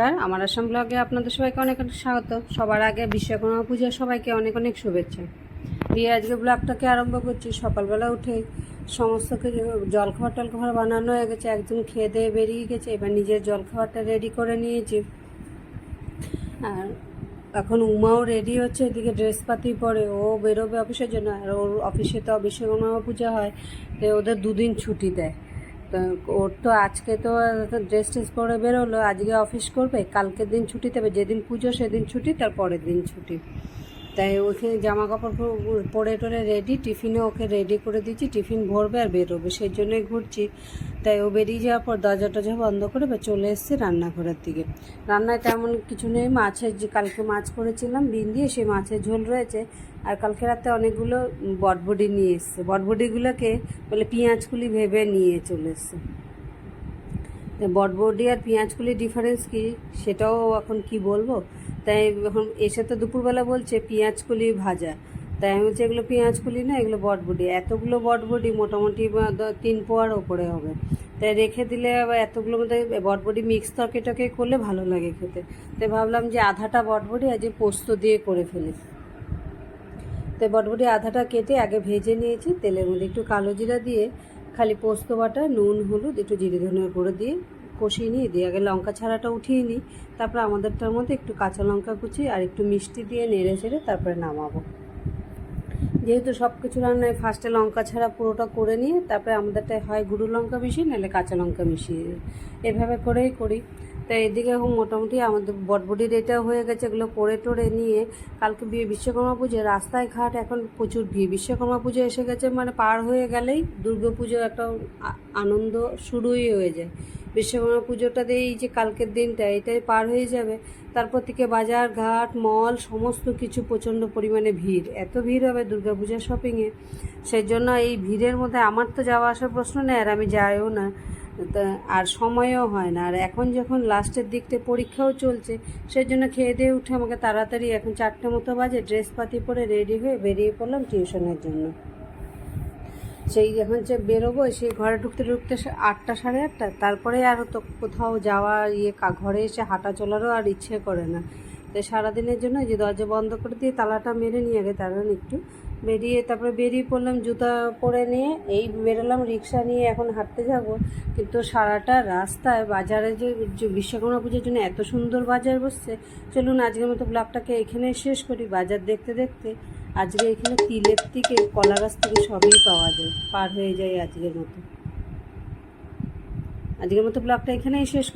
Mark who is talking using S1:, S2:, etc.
S1: নমস্কার। আমার আসাম ব্লগে আপনাদের সবাইকে অনেক অনেক স্বাগত। সবার আগে বিশ্বকর্মা পূজা সবাইকে অনেক অনেক শুভেচ্ছা। দিয়ে আজকে ব্লগটাকে আরম্ভ করছি। সকালবেলা উঠে সমস্ত কিছু, জলখাবার টলখাবার বানানো হয়ে গেছে। একজন খেয়ে দিয়ে বেরিয়ে গেছে। এবার নিজের জলখাবারটা রেডি করে নিয়েছি। আর এখন উমাও রেডি হচ্ছে। এদিকে ড্রেসপাতি পরে ও বেরোবে অফিসের জন্য। আর ওর অফিসে তো বিশ্বকর্মা পূজা হয়। ওদের দুদিন ছুটি দেয়। ওর তো আজকে তো ড্রেস ট্রেস পরে বেরোলো, আজকে অফিস করবে, কালকের দিন ছুটি দেবে, যেদিন পুজো সেদিন ছুটি, তার পরের দিন ছুটি। তাই ওখানে জামা কাপড় পরে- টরে রেডি টিফিনে ওকে রেডি করে দিচ্ছি টিফিন ভরবে আর বেরোবে, সেই জন্যই ঘুরছি। তাই ও বেরিয়ে যাওয়ার পর দরজা টরজা বন্ধ করে বা চলে এসছে রান্নাঘরের দিকে। রান্নায় তেমন কিছু নেই, মাছের যে কালকে মাছ করেছিলাম, বিন দিয়ে সেই মাছের ঝোল রয়েছে। আর কালকে রাতে অনেকগুলো বটবডি নিয়ে এসছে। বটবডিগুলোকে বলে পেঁয়াজকুলি ভেবে নিয়ে চলে এসছে। বটবডি আর পেঁয়াজকুলির ডিফারেন্স কি? সেটাও এখন কি বলব? তাই এখন এসে তো দুপুরবেলা বলছে পেঁয়াজকুলি ভাজা। তাই আমি বলছি, এগুলো পেঁয়াজকুলি না, এগুলো বটবডি। এতগুলো বটবডি মোটামুটি তিন পোয়ার ওপরে হবে। তাই রেখে দিলে এতগুলো মধ্যে বটবডি মিক্স তরকারিটাকে করলে ভালো লাগে খেতে। তাই ভাবলাম যে আধাটা বটবডি আজ পোস্ত দিয়ে করে ফেলি। তাই বটবটি আধাটা কেটে আগে ভেজে নিয়েছি, তেলের মধ্যে একটু কালো জিরা দিয়ে খালি পোস্ত বাটা, নুন, হলুদ, একটু জিরে ধনে করে দিয়ে কষিয়ে নিয়ে দিয়ে আগে লঙ্কা ছাড়াটা উঠিয়ে নিই। তারপর আমাদেরটার মধ্যে একটু কাঁচা লঙ্কা কুচি আর একটু মিষ্টি দিয়ে নেড়ে চেড়ে তারপরে নামাবো। যেহেতু সব কিছু রান্নায় ফার্স্টে লঙ্কা ছাড়া পুরোটা করে নিয়ে তারপরে আমাদেরটায় হয় গুঁড়ো লঙ্কা মিশিয়ে, নাহলে কাঁচা লঙ্কা মিশিয়ে এভাবে করেই করি। তো এদিকে এখন মোটামুটি আমাদের বটবটির এটা হয়ে গেছে, এগুলো করে টোরে নিয়ে কালকে বিয়ে বিশ্বকর্মা পুজো, রাস্তায় ঘাট এখন প্রচুর ভিড়। বিশ্বকর্মা পুজো এসে গেছে মানে পার হয়ে গেলেই দুর্গা পুজো একটা আনন্দ শুরুই হয়ে যায়। বিশ্বকর্মা পুজোটাতে এই যে কালকের দিনটা, এটাই পার হয়ে যাবে। তারপর থেকে বাজার, ঘাট, মল, সমস্ত কিছু প্রচণ্ড পরিমাণে ভিড়। এত ভিড় হবে দুর্গা পূজার শপিংয়ে সেই জন্য এই ভিড়ের মধ্যে আমার তো যাওয়া আসার প্রশ্ন নেই, আর আমি যাইও না। আর সময়ও হয় না। আর এখন যখন লাস্টের দিকতে পরীক্ষাও চলছে সেই জন্য খেয়ে দিয়ে উঠে আমাকে তাড়াতাড়ি এখন চারটে মতো বাজে ড্রেস পাতি পরে রেডি হয়ে বেরিয়ে পড়লাম টিউশনের জন্য। সেই যখন যে বেরোবো, সেই ঘরে ঢুকতে ঢুকতে আটটা সাড়ে আটটা, তারপরে আর তো কোথাও যাওয়া ইয়ে ঘরে এসে হাঁটা চলারও আর ইচ্ছে করে না। তো সারাদিনের জন্য যে দরজা বন্ধ করে দিয়ে তালাটা মেরে নিয়ে আগে তারা একটু। বেরিয়ে তারপরে বেরিয়ে পড়লাম, জুতা পরে নিয়ে এই বেরোলাম, রিক্সা নিয়ে এখন হাঁটতে যাব। কিন্তু সারাটা রাস্তায় বাজারে যে বিশ্বকর্মা পুজোর জন্য এত সুন্দর বাজার বসছে, চলুন আজকের মতো ব্লগটাকে এখানে শেষ করি। বাজার দেখতে দেখতে আজকে এখানে তিলের থেকে কলা গাছ থেকে সবই পাওয়া যায়, পার হয়ে যায় আজকের মতো। আজকের মতো ব্লগটা এখানেই শেষ।